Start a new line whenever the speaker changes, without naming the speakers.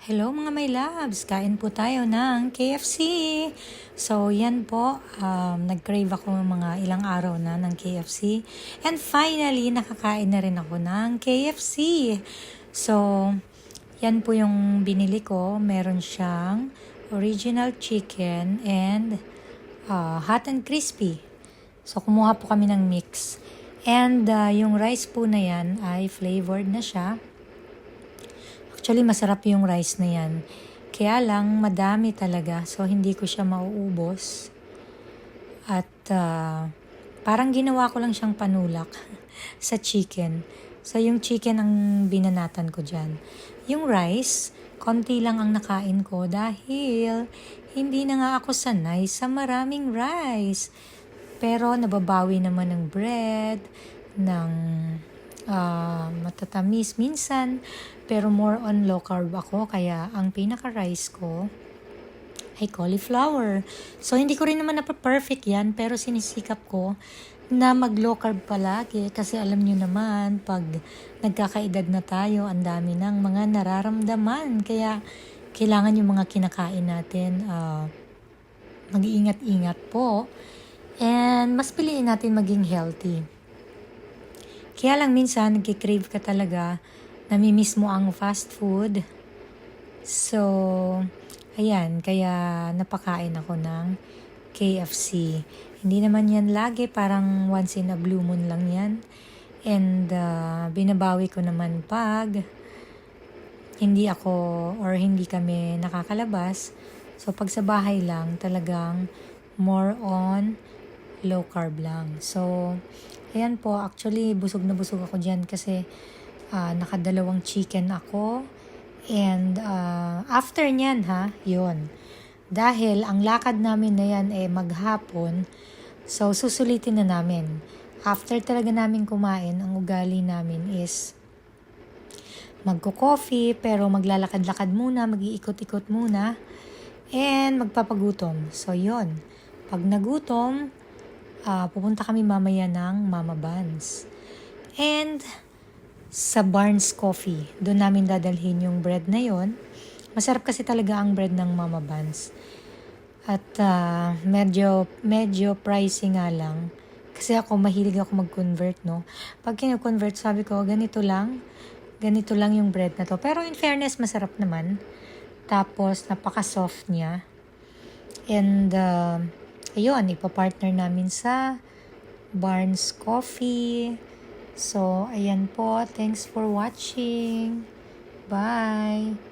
Hello mga my loves, kain po tayo ng KFC. So yan po, um, nag-crave ako mga ilang araw na ng KFC. And finally, nakakain na rin ako ng KFC. So, yan po yung binili ko. Meron siyang original chicken and uh, hot and crispy. So, kumuha po kami ng mix. And uh, yung rice po na yan ay flavored na siya. Actually, masarap yung rice na yan. Kaya lang, madami talaga. So, hindi ko siya mauubos. At uh, parang ginawa ko lang siyang panulak sa chicken. So, yung chicken ang binanatan ko dyan. Yung rice, konti lang ang nakain ko dahil hindi na nga ako sanay sa maraming rice. Pero nababawi naman ng bread, ng uh, matatamis minsan, pero more on low carb ako, kaya ang pinaka-rice ko ay cauliflower. So, hindi ko rin naman na-perfect yan, pero sinisikap ko na mag-low carb palagi kasi alam nyo naman, pag nagkakaedad na tayo, ang dami ng mga nararamdaman. Kaya, kailangan yung mga kinakain natin, uh, mag-iingat-ingat po. And, mas piliin natin maging healthy. Kaya lang minsan, nagkikrave ka talaga, namimiss mo ang fast food. So, ayan, kaya napakain ako ng KFC. Hindi naman yan lagi, parang once in a blue moon lang yan. And uh, binabawi ko naman pag hindi ako or hindi kami nakakalabas. So, pag sa bahay lang, talagang more on low carb lang. So, ayan po, actually, busog na busog ako dyan kasi uh, nakadalawang chicken ako. And uh, after nyan ha, yun. Dahil ang lakad namin na yan eh maghapon, so susulitin na namin. After talaga namin kumain, ang ugali namin is magko-coffee, pero maglalakad-lakad muna, mag-iikot-ikot muna, and magpapagutom. So, yon Pag nagutom, uh, pupunta kami mamaya ng Mama Buns. And, sa Barnes Coffee. Doon namin dadalhin yung bread na yon. Masarap kasi talaga ang bread ng Mama Buns. At uh, medyo, medyo pricey nga lang. Kasi ako, mahilig ako mag-convert, no? Pag kino-convert, sabi ko, ganito lang. Ganito lang yung bread na to. Pero in fairness, masarap naman. Tapos, napaka-soft niya. And, uh, ayun, ipapartner namin sa Barnes Coffee. So, ayan po. Thanks for watching. Bye!